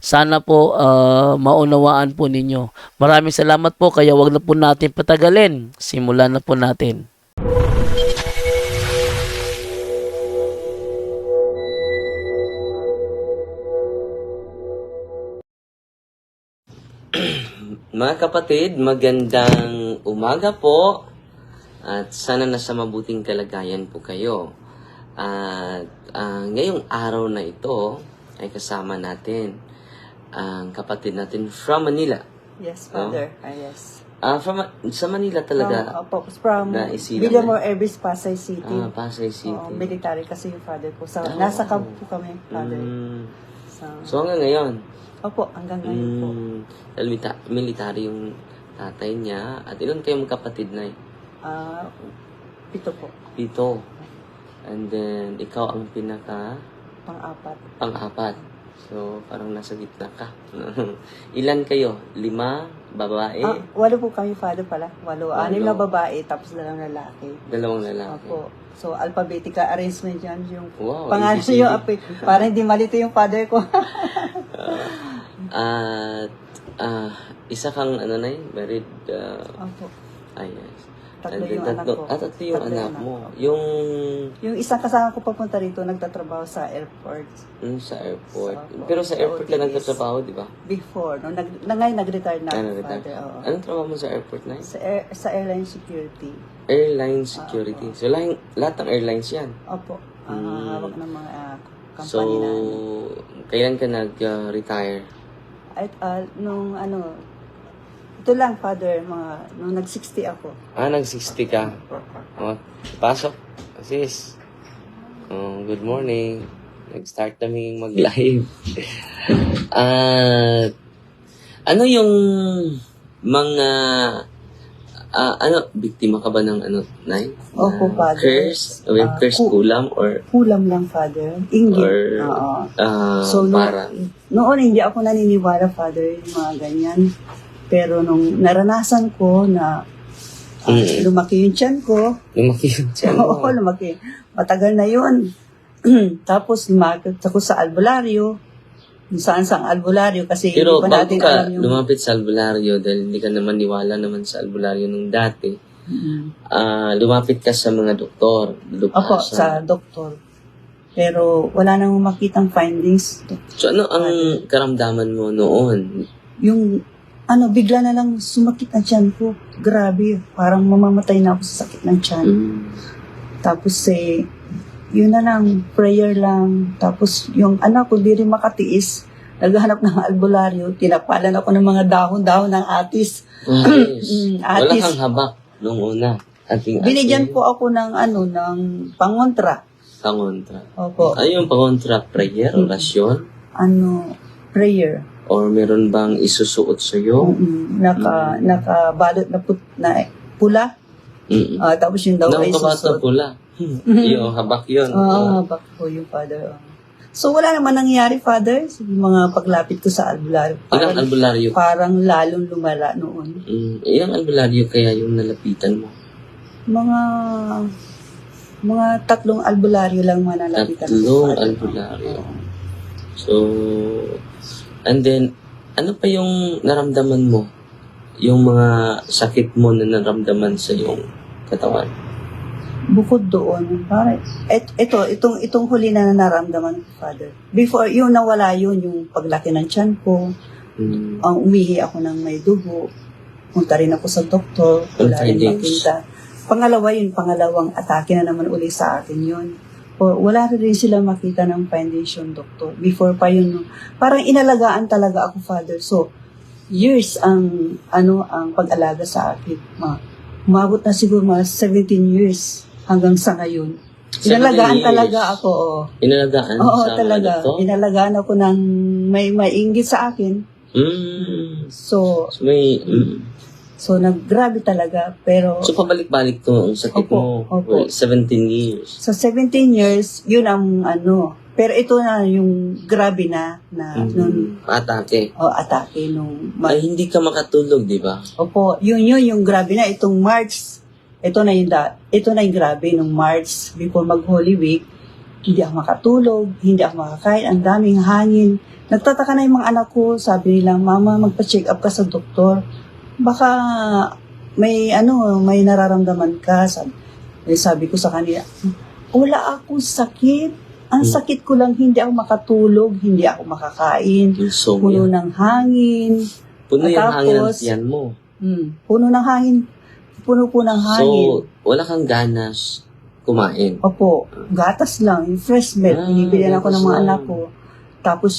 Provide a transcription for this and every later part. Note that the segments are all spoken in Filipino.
Sana po ah, maunawaan po ninyo. Maraming salamat po kaya wag na po natin patagalin. Simulan na po natin. Mga kapatid, magandang umaga po. At sana nasa mabuting kalagayan po kayo. At ah, ngayong araw na ito ay kasama natin ang kapatid natin from Manila. Yes, Father. Ah, yes. Ah, from sa Manila talaga. From, opo, from Na Villamor Erbis, Pasay City. ah, Pasay City. Oo, military kasi yung father ko. Sa, Ah, nasa camp po kami, Father. Mm. So, So hanggang ngayon, opo, hanggang ngayon po. mm, dahil milita- military yung tatay niya. At ilan kayong kapatid na Ah, pito po, Pito. And then, ikaw ang pinaka pang-apat. pang-apat. So, parang nasa gitna ka. Ilan kayo? Lima? Babae? Ah, walo po kami, Father pala. Walo. Walo. Anim na babae, tapos dalawang lalaki. Dalawang lalaki. Opo. So, alphabetical arrangement yan. Yung Wow, pangalan ABCD. yung api. Para hindi malito yung father ko. At, ah, isa kang, ano na yun? Married, ah, Opo. ah, yes. Tatlo yung anak ko. Ah, tatlo yung anak mo. Yung, Yung isang kasama ko papunta rito, nagtatrabaho sa airport. yung sa airport. Sa- Pero sa airport ka nagtatrabaho, di ba? Before, no, nag, na ngayon nag-retire na Ah, ako, nag-retire. father. oo. Anong trabaho mo sa airport na yun? Sa, air, sa airline security. Airline security. So, lahat, lahat ng airlines yan. Opo, ang Mm. hawak ng mga company So, na. kailan ka nag-retire? At uh, nung ano, ito lang, father, mga, nung nag-60 ako. ah, nag-60 ka. Oh, pasok. Sis. Oh, good morning. Nag-start kami mag-live. At, ano yung mga, ah, ano, biktima ka ba ng ano, Nay? Opo, Na Father. Curse? Ah, curse ku- kulam? Or, Kulam lang, father. Inggit. Or- Oo. ah, So, no, parang, noon hindi ako naniniwala, father, yung mga ganyan. Pero nung naranasan ko na ah, Mm. lumaki yung tiyan ko, lumaki yung tiyan mo. Oo, lumaki. Matagal na yun. Tapos, lumakit ako sa albularyo. Saan sa albularyo kasi Pero hindi pa natin ka alam yung... lumapit sa albularyo, dahil hindi ka naman niwala naman sa albularyo nung dati, Mm. ah lumapit ka sa mga doktor. Lupa Opo, sa doktor. Pero wala nang makitang findings. So ano ang karamdaman mo noon? Yung, ano, bigla na lang sumakit ang tiyan ko. Grabe, parang mamamatay na ako sa sakit ng tiyan. Mm. Tapos eh, yun na lang, prayer lang. Tapos yung anak ko, di rin makatiis. Naghanap ng albularyo, tinapalan ako ng mga dahon-dahon ng atis. Mm, Wala atis. kang habak nung una. Ating Binigyan po ako ng ano, ng pangontra. pangontra. Opo, Ano yung pangontra? Prayer? Orasyon? ano, prayer. Or meron bang isusuot sa'yo? Mm, naka, nakabalot na, put, na pula. Mm. Ah, tapos yung daw ay susot. pula. yung habak yun. Ah, bak po yung father. ah. So, wala naman nangyari, father. Sa mga paglapit ko sa albularyo. Parang, albularyo? parang lalong lumala noon. Mm. Ilang albularyo kaya yung nalapitan mo? Mga mga tatlong albularyo lang manalapitan. ng Tatlong albularyo. So, and then, ano pa yung naramdaman mo? Yung mga sakit mo na naramdaman sa iyong katawan? Bukod doon, pare, et, ito, itong, itong huli na naramdaman ko, Father. Before, yung nawala yun, yung paglaki ng tiyan ko, Mm. ang umihi ako ng may dugo, punta rin ako sa doktor, wala rin makita. Pangalawa yun, pangalawang atake na naman uli sa akin yun. O, wala rin sila makita ng yung doktor. Before pa yun, parang inalagaan talaga ako, Father. So, years ang, ano, ang pag-alaga sa akin. Ma, umabot na siguro mga 17 years hanggang sa ngayon. 17 Inalagaan years. talaga ako. Oo, Inalagaan oo sa talaga. ano? Inalagaan ako ng may maingit sa akin. Mm. So, So, may... Mm. So naggrabe talaga. Pero So, pabalik-balik to ang sakit Opo, mo. opo. for 17 years. sa 17 years, yun ang ano. Pero ito na yung grabe na na nung Mm. Atake. o atake nung Ay, hindi ka makatulog, di ba? Opo, yun yun yung grabe na itong March. Ito na yung da, ito na yung grabe nung March before mag Holy Week. Hindi ako makatulog, hindi ako makakain, ang daming hangin. Nagtataka na yung mga anak ko, sabi nila, Mama, magpa-check up ka sa doktor. Baka may ano, may nararamdaman ka. Sabi, eh, sabi ko sa kanila, wala akong sakit. Ang Hmm. sakit ko lang, hindi ako makatulog, hindi ako makakain. Puno Insomnia. ng hangin, Puno yung hangin ng Tapos, tiyan mo. Hmm. Puno ng hangin. Puno po ng hangin. So, wala kang ganas kumain. Opo, gatas lang, fresh milk. Ah, Binibilihan ako ng mga lang. anak ko. Tapos,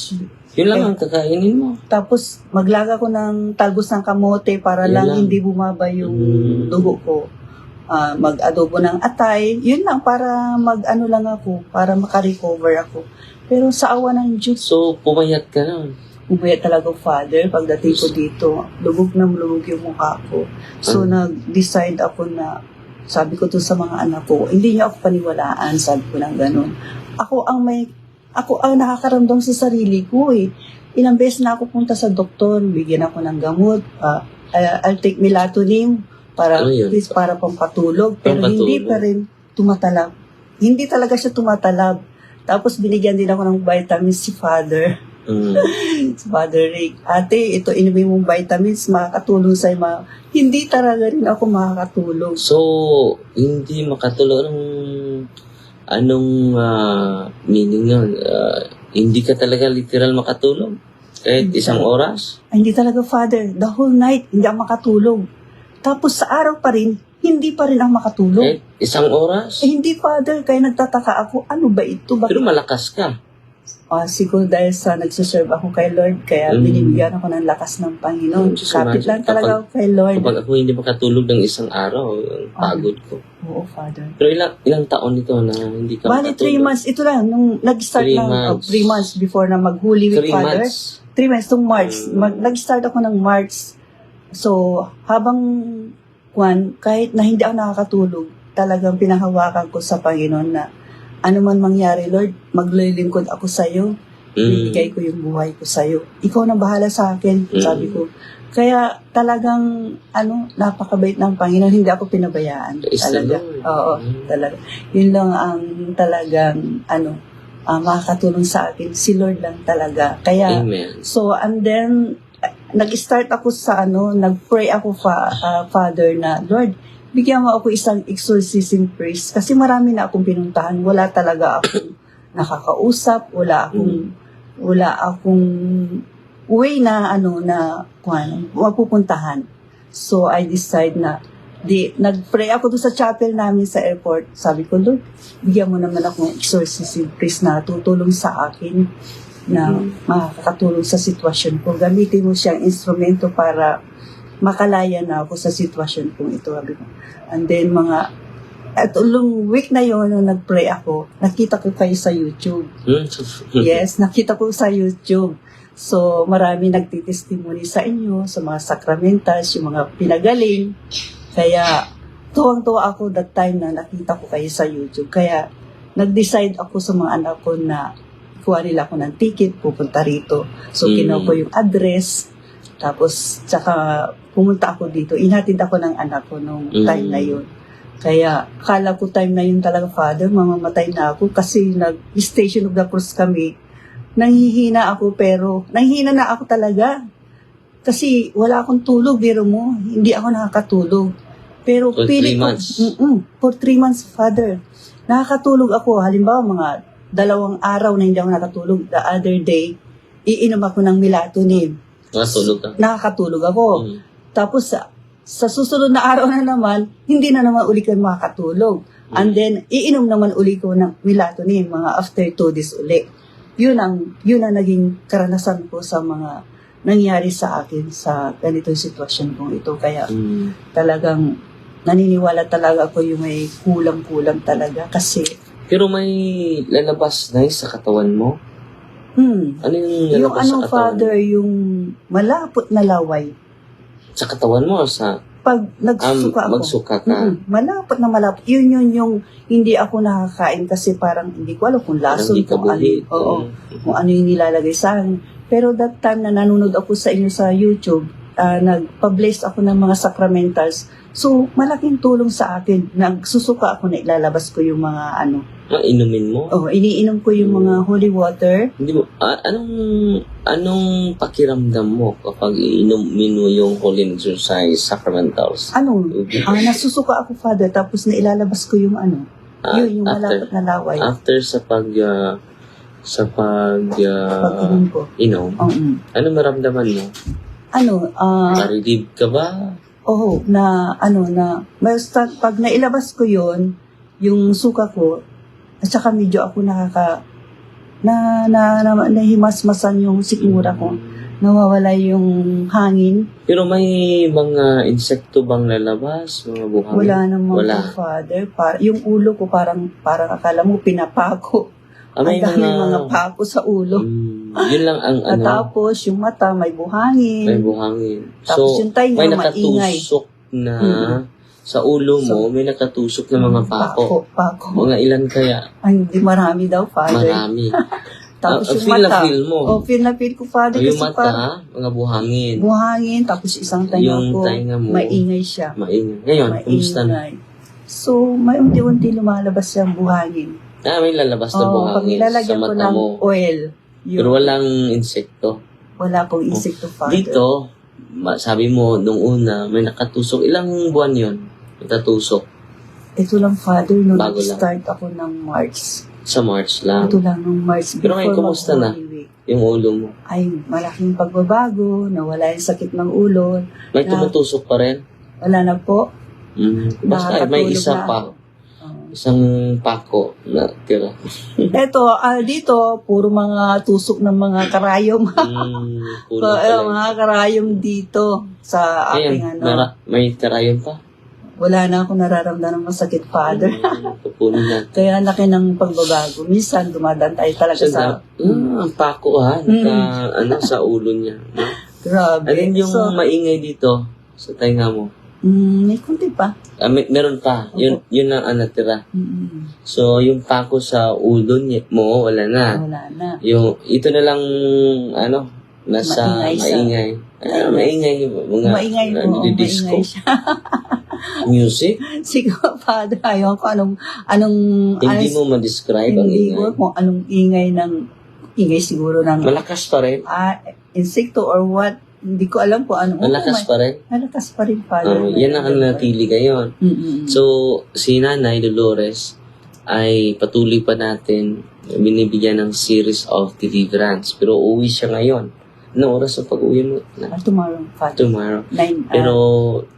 Yun lang Eh. ang kakainin mo. tapos maglaga ko ng talbos ng kamote para Yun lang, lang. hindi bumaba yung Mm. dugo ko. Ah, mag-adobo ng atay. Yun lang, para mag-ano lang ako, para makarecover ako. Pero sa awa ng Diyos, So, pumayat ka na. Umuwi talaga father pagdating ko dito. Lubog na lubog yung mukha ko. So, Ah. nag-decide ako na, sabi ko to sa mga anak ko, hindi niyo ako paniwalaan, sabi ko ng ganun. Ako ang may, ako ang nakakaramdam sa sarili ko eh. Ilang beses na ako punta sa doktor, bigyan ako ng gamot, ah, I'll take melatonin para, Ano yun? please, para pampatulog. Pero Pampatulog. hindi pa rin tumatalab. Hindi talaga siya tumatalab. Tapos binigyan din ako ng vitamins si father Mm. si Father Rick, ate, ito inumin mong vitamins, makakatulong sa'yo. Ma hindi talaga rin ako makakatulog. So, hindi makatulog. Anong, anong ah, meaning yun? Ah, hindi ka talaga literal makatulog? Kahit Hindi isang oras? Ay, hindi talaga, Father. The whole night, hindi ako makatulog. Tapos sa araw pa rin, hindi pa rin ako makatulog. Kahit isang oras? Eh, hindi, Father. Kaya nagtataka ako, ano ba ito? Pero Bakit? malakas ka. Ah, siguro dahil sa nagsiserve ako kay Lord, kaya Mm. binibigyan ako ng lakas ng Panginoon. Mm, Kapit lang talaga kapag- ako kay Lord. Kapag ako hindi makatulog ng isang araw, ang pagod ko. Oo, Father. Pero ilang, ilang taon ito na hindi ka Bali, three months. Ito lang, nung nag-start Three ng oh, months. three months before na mag-Holy Week, Three Father. months. three months, itong March. Mm. Mag, nag-start ako ng March. So, habang kwan, kahit na hindi ako nakakatulog, talagang pinahawakan ko sa Panginoon na ano man mangyari, Lord, maglilingkod ako sa iyo. Mm. Bibigay ko yung buhay ko sa iyo. Ikaw na bahala sa akin, Mm. sabi ko. Kaya talagang ano, napakabait ng Panginoon, hindi ako pinabayaan. Praise talaga. Oo, Mm. talaga. Yun lang ang talagang ano, ah, makakatulong sa akin. Si Lord lang talaga. Kaya Amen. So, and then, uh, nag-start ako sa ano, nag-pray ako fa, uh, Father na, Lord, bigyan mo ako isang exorcism priest. Kasi marami na akong pinuntahan. Wala talaga akong nakakausap. Wala akong, wala akong way na ano, na, kung ano, mapupuntahan. So, I decide na, di, nag-pray ako doon sa chapel namin sa airport. Sabi ko, Lord, bigyan mo naman ako ng exorcism priest na tutulong sa akin na makakatulong sa sitwasyon ko. Gamitin mo siyang instrumento para makalaya na ako sa sitwasyon kong ito. Sabi ko. And then mga at ulong week na yon nung nag-pray ako, nakita ko kayo sa YouTube. Mm. Yes, nakita ko sa YouTube. So, marami nagtitestimony sa inyo, sa mga sacramentals, yung mga pinagaling. Kaya, tuwang-tuwa ako that time na nakita ko kayo sa YouTube. Kaya, nag-decide ako sa mga anak ko na kuha nila ako ng ticket, pupunta rito. So, Mm. kinuha ko yung address. Tapos, tsaka pumunta ako dito. Inatid ako ng anak ko nung Mm. time na yun. Kaya, akala ko time na yun talaga, Father, mamamatay na ako kasi nag-station of the cross kami. Nanghihina ako pero, nanghihina na ako talaga. Kasi wala akong tulog, biro mo. Hindi ako nakakatulog. Pero For pili three ko, months? Mm-mm, for three months, Father. Nakakatulog ako. Halimbawa, mga dalawang araw na hindi ako nakatulog. The other day, iinom ako ng melatonin. Matulog ka. Nakakatulog ako. Mm. Tapos sa, sa susunod na araw na naman, hindi na naman uli ko makakatulog. And then, iinom naman uli ko ng melatonin, mga after two days uli. Yun ang, yun ang naging karanasan ko sa mga nangyari sa akin sa ganitong sitwasyon kong ito. Kaya Mm. talagang naniniwala talaga ako yung may kulang-kulang talaga kasi Pero may lalabas na sa katawan mo? Hmm, Ano yung yung lalabas sa ano katawan? father yung malapot na laway? Sa katawan mo sa pag um, nagsuka ako. magsuka ka? Mm-mm, malapot na malapot. Yun yun yung hindi ako nakakain kasi parang hindi ko alam kung Parang lason di ka kung ano, buhit. oo, Mm. kung ano yung nilalagay sa akin. Pero that time na nanonood ako sa inyo sa YouTube ah, nagpa-bless ako ng mga sacramentals. So malaking tulong sa akin nagsusuka ako na ilalabas ko yung mga ano. Ah, inumin mo? oh iniinom ko yung mga holy water. Hindi mo, ah, anong, anong pakiramdam mo kapag iinumin mo yung Holy Exercise Sacramentals? ano? Ah, nasusuka ako father tapos na ilalabas ko yung ano Ah, yun yung after, malapot na laway. after sa pag, ah, sa pag, ah, pag-inom ko. inom, Oo. ano maramdaman mo? Ano ah Narilib ka ba? Oo, na ano na basta pag nailabas ko 'yon, yung suka ko at saka medyo ako nakaka na na, na nahimasmasan yung sikmura ko. Nawawala yung hangin. Pero may mga insekto bang lalabas? Mga buhangin? Wala namang Wala. po, father. Para, yung ulo ko parang parang akala mo pinapako. Ah, may Ang dami mga... mga pako sa ulo. Mm, yun lang ang At ano, tapos yung mata may buhangin. may buhangin. Tapos So, yung tayo may maingay. nakatusok na Mm. sa ulo mo, may nakatusok na mga pako. Pako, pako. Mga ilan kaya? Ay, hindi marami daw, father. Marami. Tapos Ah, yung feel na mata. feel mo. Oh, feel na feel ko, father. yung kasi parang mata, mga buhangin. buhangin, tapos isang tainga Yung ko, tainga mo, maingay siya. maingay. Ngayon, kumusta na? Maingay. So, may unti-unti lumalabas siyang buhangin. Ah, may lalabas na Oh, pag buhangin sa nilalagyan ko mata ng mo. oil, yun, Pero walang insekto. wala akong insekto, father. Dito, sabi mo, nung una, may nakatusok. Ilang buwan yon Nakatusok Ito lang, father, nung Bago lang. start ako ng March. sa March lang. Ito lang nung March. Pero ngayon, kumusta na? Week. Yung ulo mo. Ay, malaking pagbabago, nawala yung sakit ng ulo. May Na- tumutusok pa rin. Wala na po. Mm. Basta may isa na pa. Ako. Oh. Isang pako na tira. Eto, ah, dito, puro mga tusok ng mga karayom. Mm, So, pala. mga karayom dito sa aking Ayan, ano. mara- may tirayon pa. Wala na akong nararamdaman ng masakit, father. Mm, Pupunin na. Kaya laki ng pagbabago. Minsan, dumadaan tayo talaga sa... na, mm, ang pako ha, naka, ano, sa ulo niya. Grabe. Alin yung so, maingay dito sa tainga mo? Mm, may kunti pa. Ah, may, meron pa. Yun, yun ang ano, tira. Mm, So, yung pako sa ulo niya, mo, wala na. wala na. Yung, ito na lang, ano, nasa Maingay maingay. sa- Ah, maingay. Mga, maingay ano, po. disco. Maingay siya. Music. Siguro, father, ayaw ko anong... anong Hindi ano, mo ma-describe ang hindi ko ingay. kung anong ingay ng... Ingay siguro ng... Malakas pa rin. ah, insekto or what. Hindi ko alam po ano. Malakas pa rin. Malakas pa rin, father. Oh, yan ang natili ngayon. Mm-mm. So, si Nanay Dolores ay patuloy pa natin binibigyan ng series of deliverance. Pero uwi siya ngayon. Anong oras ang pag-uwi mo? Na, Ah, tomorrow, Father. tomorrow. Nine, ah, Pero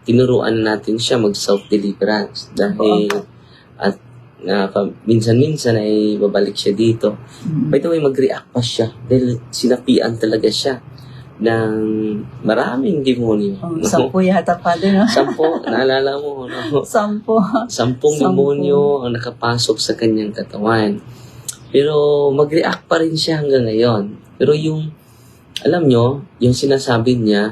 tinuruan natin siya mag self-deliverance dahil at na pa, minsan-minsan ay babalik siya dito. mm, By the way, mag-react pa siya dahil sinapian talaga siya ng maraming demonyo. oh, sampo yata, Father, no? Sampo, naalala mo, no? Sampo. Sampung Sampo. demonyo ang nakapasok sa kanyang katawan. Pero mag-react pa rin siya hanggang ngayon. Pero yung, alam nyo, yung sinasabi niya, "Ah,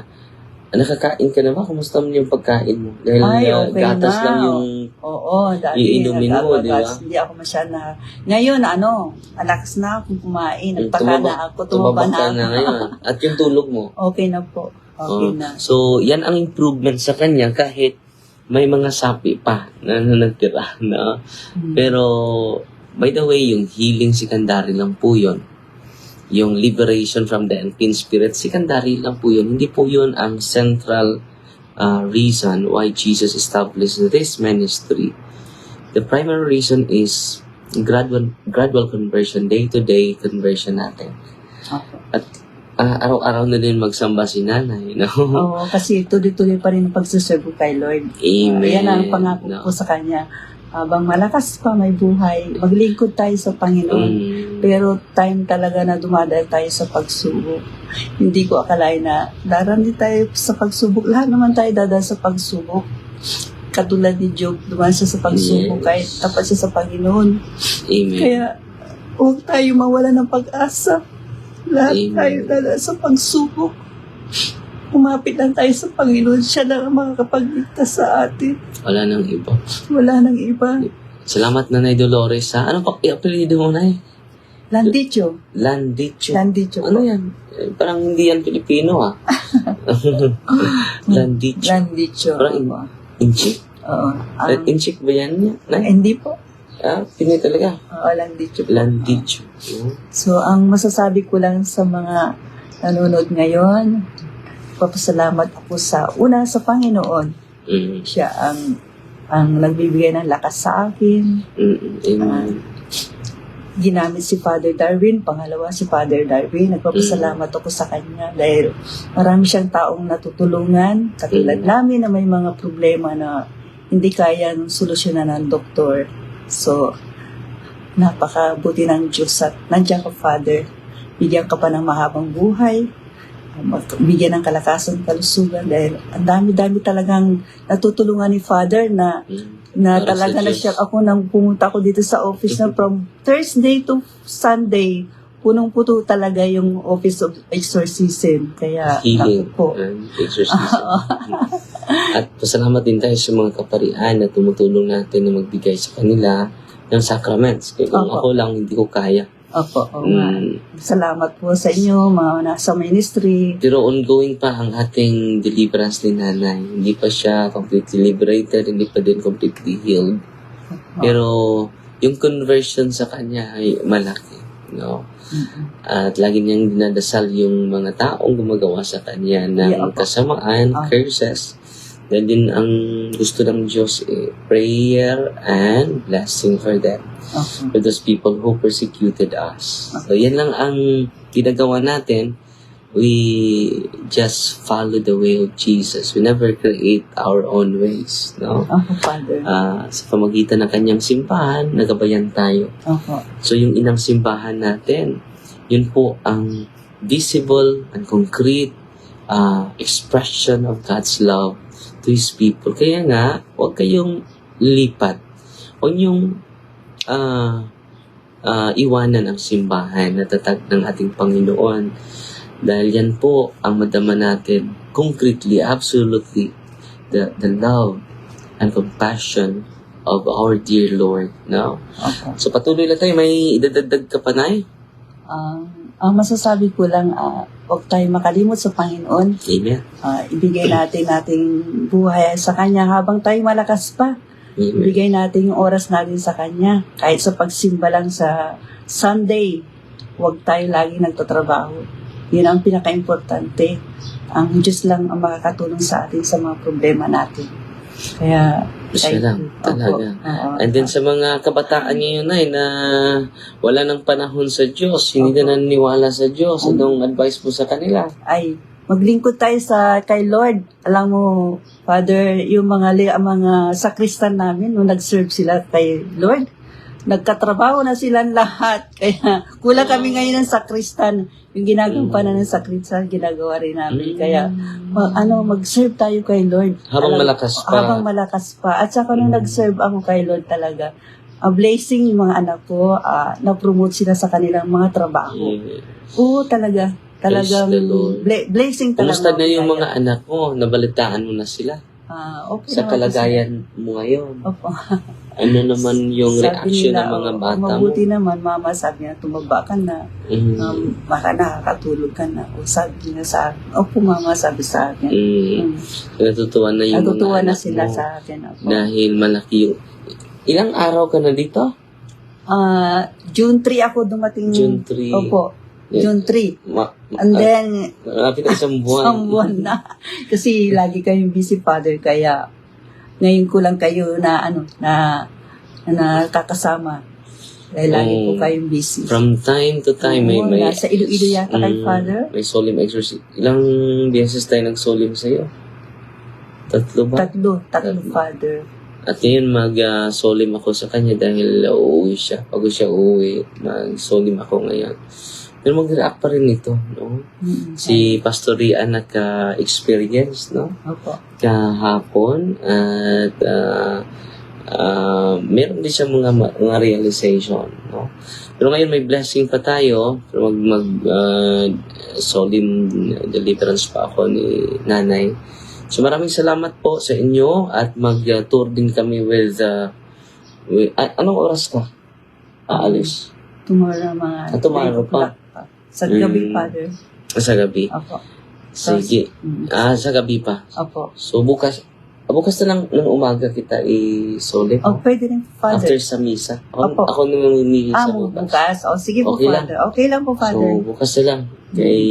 nakakain ka na ba? Kumusta mo yung pagkain mo? Dahil Ay, uh, okay gatas na. lang yung Oo, dati. Iinumin mo, di ba? Hindi ako masyado na... Ngayon, ano, alakas na akong kumain. Tumaba- na ako, tumaba na ako. na ngayon. At yung tulog mo. Okay na po. Okay Oh, na. So, yan ang improvement sa kanya kahit may mga sapi pa na natira na. Mm. Pero, by the way, yung healing secondary lang po yun. Yung liberation from the unclean spirit, secondary lang po yun. Hindi po yun ang central uh, reason why Jesus established this ministry. The primary reason is gradual gradual conversion, day-to-day conversion natin. Okay. Ah, araw-araw na din magsamba si nanay, no? Oo, kasi tuloy-tuloy pa rin ang pagsuserve ko kay Lord. Amen. Yan ang pangako No. ko sa Kanya. Habang malakas pa may buhay, maglingkod tayo sa Panginoon. Mm. Pero time talaga na dumadaan tayo sa pagsubok. Hindi ko akalain na darami tayo sa pagsubok. Lahat naman tayo dadaan sa pagsubok. katulad ni Job, dumaan siya sa pagsubok Yes. kahit tapat siya sa Panginoon. Amen. Kaya, huwag tayo mawala ng pag-asa. Lahat Amen. tayo dala sa pagsubok. Umapit lang tayo sa Panginoon. Siya lang ang makakapagligtas sa atin. Wala nang iba. Wala nang iba. Salamat Nanay Dolores ha. Ano pa i-apelido mo Nay? Landicho. Landicho. Landicho Ano po. yan? Eh, Parang hindi yan Pilipino ha. Landicho. Landicho. Parang in-. Inchik? Oo. Uh, Ang- inchik ba yan? Nay? hindi po. Ah, Pinoy talaga. Oo, Landicho po. Landicho. Oh. So, ang masasabi ko lang sa mga nanonood ngayon, papasalamat ako sa una sa Panginoon. Mm. Siya ang ang nagbibigay ng lakas sa akin. Mm. Amen. Ginamit si Father Darwin, pangalawa si Father Darwin. Nagpapasalamat ako sa kanya dahil marami siyang taong natutulungan, katulad Mm. namin na may mga problema na hindi kayang solusyonan ng doktor. So, napakabuti ng Diyos at nandiyan ka, Father. Bigyan ka pa ng mahabang buhay, bigyan ng kalakasan, kalusugan dahil ang dami-dami talagang natutulungan ni Father na Mm. na Para talaga na siya ako nang pumunta ko dito sa office na from Thursday to Sunday punong-puto talaga yung office of exorcism kaya Healing. po And exorcism. At pasalamat din tayo sa mga kaparian na tumutulong natin na magbigay sa kanila ng sacraments. Kaya kung Opo. ako lang, hindi ko kaya. Opo, oo nga. Mm. Salamat po sa inyo, mga nasa ministry. Pero ongoing pa ang ating deliverance ni nanay. Hindi pa siya completely liberated, hindi pa din completely healed. Pero yung conversion sa kanya ay malaki. No? Mm-mm. At lagi niyang dinadasal yung mga taong gumagawa sa kanya ng Yeah, opo. kasamaan, Ah. curses. Dahil din ang gusto ng Diyos eh, prayer and blessing for them. Opo. For those people who persecuted us. So yan lang ang ginagawa natin. We just follow the way of Jesus. We never create our own ways. No? Opo, Father. Ah, sa pamagitan ng kanyang simbahan, nagabayan tayo. Opo. So yung inang simbahan natin, yun po ang visible and concrete uh, expression of God's love to His people. Kaya nga, huwag kayong lipat. Huwag niyong ah, ah, iwanan ang simbahan na tatag ng ating Panginoon. Dahil yan po ang madama natin concretely, absolutely, the, the love and compassion of our dear Lord. No? Opo. So patuloy lang tayo, may idadagdag ka pa na Ang ang masasabi ko lang, ah, huwag tayo makalimot sa Panginoon. Amen. Ah, ibigay natin nating buhay sa Kanya habang tayo malakas pa. Amen. Ibigay natin yung oras natin sa Kanya. Kahit sa pagsimba lang sa Sunday, huwag tayo lagi nagtatrabaho. Yun ang pinaka-importante. Ang Diyos lang ang makakatulong sa atin sa mga problema natin. Kaya, Siya lang, Opo. talaga. Oo. And then sa mga kabataan ngayon ay na wala ng panahon sa Diyos, hindi na naniniwala sa Diyos, anong advice mo sa kanila? ay maglingkod tayo sa kay Lord. Alam mo, Father, yung mga mga sakristan namin nung nag-serve sila kay Lord, nagkatrabaho na silang lahat. Kaya kulang kami ngayon ng sakristan. Yung ginagampanan ng sakristan, ginagawa rin namin. Kaya ma- ano, mag-serve tayo kay Lord. Habang Alam- malakas pa. Habang malakas pa. At saka nung Mm. nag-serve ako kay Lord talaga, a blessing yung mga anak ko, ah, na-promote sila sa kanilang mga trabaho. Amen. Oo, talaga. Talagang bla- blessing talaga. Kumusta na yung mga anak mo? Nabalitaan mo na sila ah, okay sa kalagayan mo ngayon. Opo. Ano naman yung Sabi reaction nila, ng mga oh, bata mo? Mabuti naman, mama, sabi niya, tumaba ka na. Mm. Um, baka nakakatulog ka na. O sabi niya sa akin, opo mama, sabi sa akin. Mm. Mm. Natutuwa na yung Natutuwa mga na sila mo. sa akin. Opo. Dahil malaki yung... Ilang araw ka na dito? Ah, June 3 ako dumating. June 3. Opo, Yeah. June 3. Ma- ma- And then, Malapit na isang buwan. Isang buwan na. Kasi lagi kayong busy father kaya ngayon ko lang kayo na ano na na nakakasama. Dahil lagi po Oh. kayong busy. From time to time, may, may, nasa Iloilo yata kay Mm, father. may solemn exorcism. Ilang beses tayo nag-solemn sa'yo? Tatlo ba? Tatlo, tatlo Tatlo. father. At ngayon mag-solemn ako sa kanya dahil uuwi siya. Pag siya uuwi, mag-solemn ako ngayon. Pero mag-react pa rin ito, no? Mm. Si Pastor Rian nagka-experience, no? Opo. Kahapon at ah, ah, meron din siya mga, mga realization, no? Pero ngayon may blessing pa tayo. Pero mag, mag ah, solemn deliverance pa ako ni nanay. So maraming salamat po sa inyo at mag-tour din kami with, uh, with ah, anong oras ka? Aalis? Tomorrow mga... Ah, tomorrow o'clock Sa gabi, Mm. Father. Sa gabi. Opo. Sige. Mm. Ah, sa gabi pa. Opo. So bukas, ah, bukas na lang ng umaga kita i-solid. Oh, pwede rin, After Father. sa misa. Ako, Opo. ako naman humingi Ah, sa bukas. bukas. O, sige po, Okay lang. Father. Okay lang po, Father. So, bukas na lang. Kay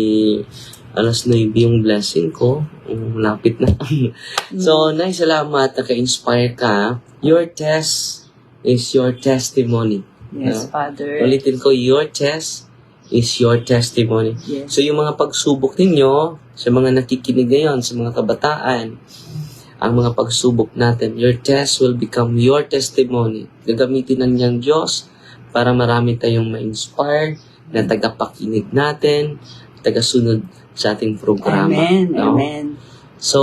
alas 9 yung blessing ko. Um, lapit na. so, Nay, salamat. Naka-inspire ka. Your test is your testimony. yes, Father. Ulitin ko, your test is your testimony. Yes. So, yung mga pagsubok ninyo, sa mga nakikinig ngayon, sa mga kabataan, ang mga pagsubok natin, your test will become your testimony. Gagamitin ng niyang Diyos para marami tayong ma-inspire na tagapakinig natin, tagasunod sa ating programa. Amen. no? Amen. So,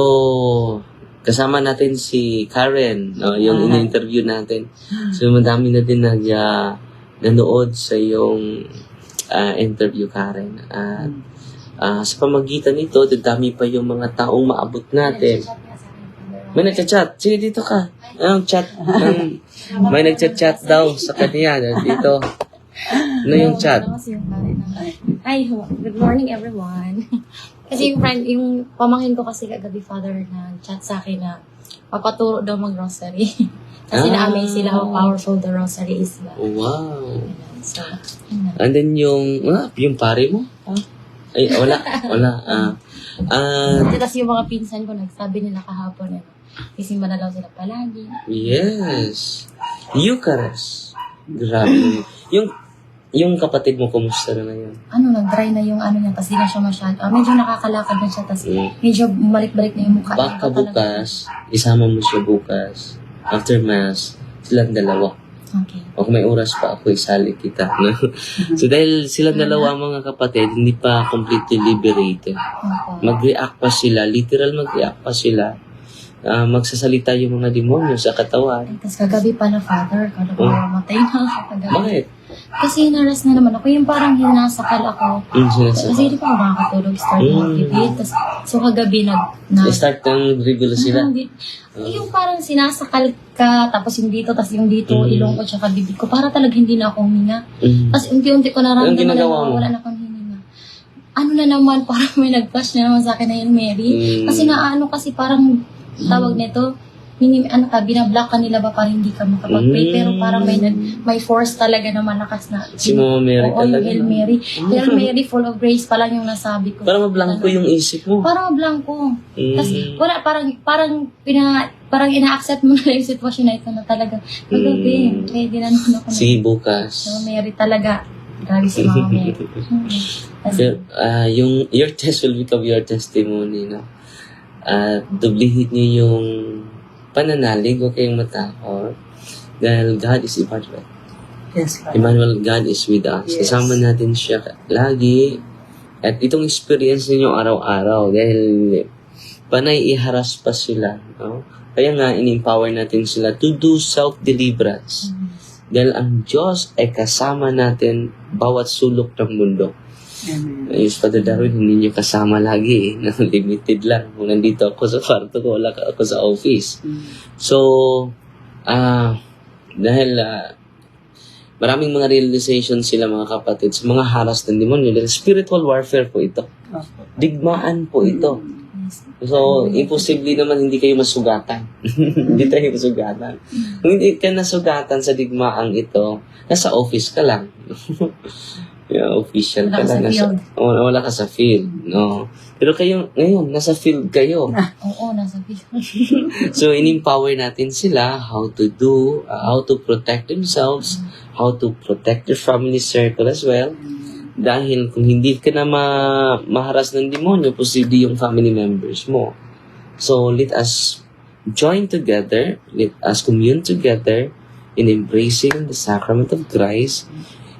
kasama natin si Karen, no, yung Ah. in-interview natin. So, madami na din nag, ah, nanood sa yung ah, interview, Karen. At ah, sa pamagitan nito, dadami pa yung mga taong maabot natin. May nagchat-chat. Sige, dito ka. Anong chat? Anong- may nagchat-chat daw sa kanya. Dito. Ano yung chat? Ay, good morning everyone. kasi yung friend, yung pamangkin ko kasi kagabi father na chat sa akin na papaturo daw mag-grocery. kasi Ah. na-amaze sila how powerful the rosary is ba. Wow. And then yung, ah, yung pare mo? Huh? Ay, wala. Wala. Ah, ah, Tapos yung mga pinsan ko, nagsabi nila kahapon, ano, kasi manalaw sila palagi. yes. Eucharist. Grabe. Yung, yung kapatid mo, kumusta na ngayon? Ano, nag-dry na yung ano niya, kasi na siya masyado. ah, medyo nakakalakad na siya, tapos Mm. medyo balik-balik na yung mukha. niya. Baka bukas, isama mo siya bukas. After mass, silang dalawa. Okay. O kung may oras pa ako, isali kita. No? so dahil silang dalawa mga kapatid, hindi pa completely liberated. Opo. Mag-react pa sila, literal mag-react pa sila. Ah, magsasalita yung mga demonyo sa katawan. Tapos kagabi pa na father, kada ko Oh. mamatay na. Bakit? Kasi naras na naman ako, yung parang hinasakal ako. Yung Kasi hindi pa ako makakatulog, start Mm. motivate. Tapos, so kagabi nag, na, Start ng regular sila. Hindi. yung parang sinasakal ka, tapos yung dito, tapos yung dito, Mm. ilong ko, tsaka bibig ko, para talaga hindi na ako huminga. Mm. Tapos unti-unti ko naramdaman na mo? wala na akong hininga. Ano na naman, parang may nag-flash na naman sa akin na yun, Mary. Mm. Kasi naano kasi parang tawag nito, minim, ano ka, binablock ka nila ba para hindi ka makapag-pray. Mm. Pero parang may, may force talaga na malakas na. Si Mama Mary Oo, talaga. yung Hail Mary. Hail Mary, full of grace pa lang yung nasabi ko. Para mablangko yung isip mo. Parang mablangko. Mm. Tapos wala, parang, parang, pina, parang ina-accept mo na yung sitwasyon na ito na talaga. Magabi, Mm. na naman ako. na- Sige, bukas. So, Mary talaga. Grabe si Mama Mary. Mm. Pero, ah, yung, your test will become your testimony, no? At dublihin niyo yung pananalig, huwag kayong matakot. Dahil God is Emmanuel. Yes, Father. Emmanuel, God is with us. Yes. Kasama natin siya lagi. At itong experience ninyo araw-araw dahil panay iharas pa sila. No? Kaya nga, in-empower natin sila to do self-deliverance. Dahil ang Diyos ay kasama natin bawat sulok ng mundo. Amen. Ayun, Father Darwin, hindi nyo kasama lagi eh. Limited lang. Kung nandito ako sa kwarto ko, wala ako sa office. Mm. So, ah, dahil ah, maraming mga realization sila mga kapatid sa mga haras ng demonyo. Dahil spiritual warfare po ito. Digmaan po ito. yes. So, imposible naman hindi kayo masugatan. hindi tayo masugatan. Kung hindi ka nasugatan sa digmaang ito, nasa office ka lang. yeah, official Wala ka lang. sa Nasa, field. wala, wala ka sa field. No. Pero kayo, ngayon, nasa field kayo. Oo, nasa video. So, in-empower natin sila how to do, uh, how to protect themselves, how to protect their family circle as well. Dahil kung hindi ka na ma- maharas ng demonyo, posible yung family members mo. So, let us join together, let us commune together in embracing the sacrament of Christ,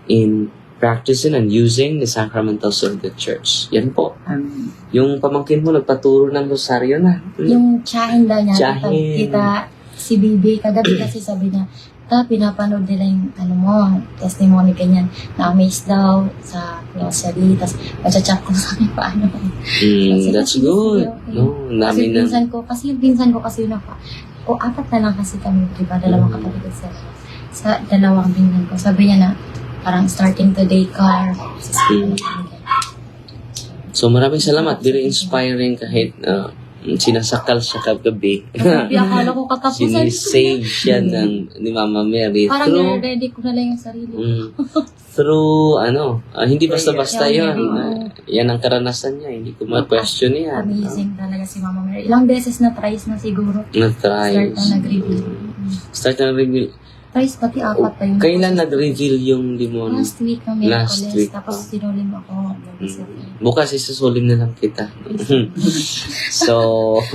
in practicing and using the sacramentals of the church. Yan po. Amen. Yung pamangkin mo, nagpaturo ng rosaryo na. Yung tsahin daw niya, Tsahin. kita, si Bibi, kagabi kasi sabi niya, ta, pinapanood nila yung, ano mo, testimony ganyan, na-amaze daw sa grocery, tapos machat ko sa akin paano. Mm, that's good. okay. No, Kasi namin na. pinsan ko, kasi yung pinsan ko kasi yun ako, o apat na lang kasi kami, di ba, dalawang Mm. kapatid sa sa dalawang pinsan ko. Sabi niya na, parang starting today car. Mm. So maraming salamat. Very inspiring kahit uh, sinasakal siya kagabi. Kagabi, akala ko katapusan. Sinisave siya ng ni Mama Mary Parang through ready ko na lang yung sarili. mm, through ano, ah, hindi basta-basta Yeah, yeah. Ah, yan ang karanasan niya, hindi ko ma-question yan. Amazing talaga si Mama Mary. Ilang beses na tries na siguro. Na-try. Start na nag-reveal. Start na reveal. Tries pati apat pa yun. Kailan nag-reveal yung demon? Last week ng Last Miraculous. week Tapos sinulim ako. Mm. Bukas isasulim na lang kita. so,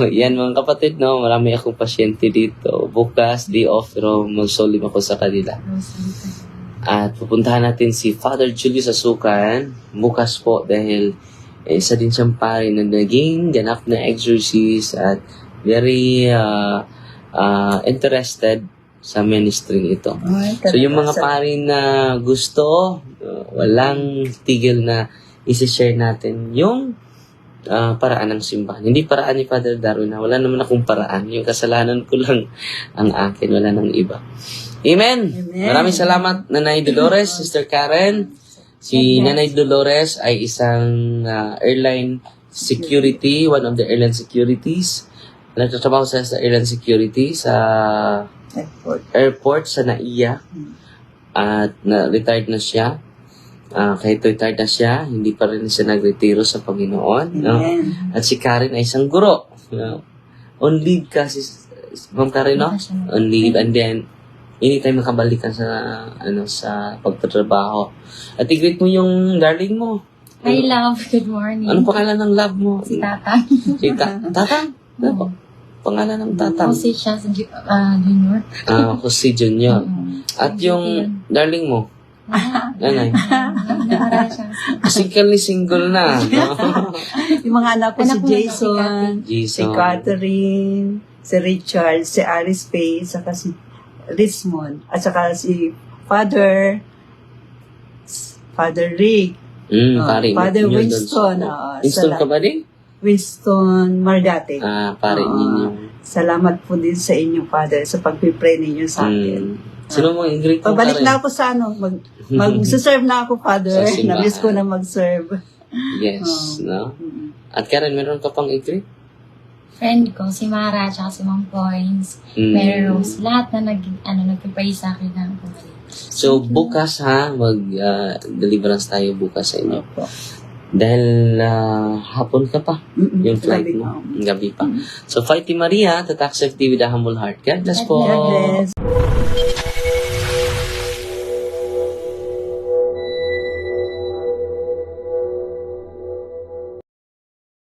yan mga kapatid, no? Marami akong pasyente dito. Bukas, day off, pero magsulim ako sa kanila. At pupuntahan natin si Father Julius Asukan bukas po dahil eh, isa din siyang pari na naging ganap na exorcist at very uh, uh, interested sa ministry ito. Ay, So yung mga pari na gusto, uh, walang tigil na isi-share natin yung uh, paraan ng simbahan. Hindi paraan ni Father Darwin na wala naman akong paraan. Yung kasalanan ko lang ang akin, wala nang iba. Amen! Amen. Maraming salamat, Nanay Dolores, Sister Karen. Si Nanay Dolores ay isang uh, airline security, one of the airline securities. Nagtatrabaho siya sa airline security sa Effort. airport sa NAIA at na-retired na siya. Ah, kahit retired na siya, hindi pa rin siya nagretiro sa Panginoon. No? Amen. At si Karen ay isang guro. No? On leave ka si Ma'am Karen, no? On leave and then anytime makabalikan sa ano sa pagtatrabaho. At i-greet mo yung darling mo. Hi, love. Good morning. Anong pangalan ng love mo? Si Tata. Si Ta- Tatang? Ano po? Pangalan ng Tatang? Kasi siya sa ju- ah, junior. Ah, Jose Junior. Mm. At yung darling mo, nanay, siya. physically single na. No? Yung mga anak ko Anak si mo na Jason, si Jason. Catherine, si Richard, si Alice Faye, saka si Richmond, at saka si Father, Father Rick, Mm, Oh, pare. Father Winston, sa- oo, Winston ka ba din? Winston Mardate. Ah, pare Oo. ninyo. Salamat po din sa inyo, Father, sa pagpipray ninyo sa akin. Mm. Sino mo i-greet mo Pabalik na ako sa ano, mag, mag-serve na ako, Father. Namiss ko na mag-serve. Yes, no? Mm. At Karen, meron ka pang i-greet? Friend ko, si Mara, tsaka si Ma'am Points, Mm. Mary Rose, lahat na nag, ano, nagpipray sa akin na bumalik. So, bukas ha, mag-deliverance tayo bukas sa inyo. Opo. Dahil ah, hapon ka pa, Mm-mm. yung flight Sabi mo, ko. gabi pa. Mm. So, Fighty Maria, tatak safety with a humble heart. God bless po. God bless.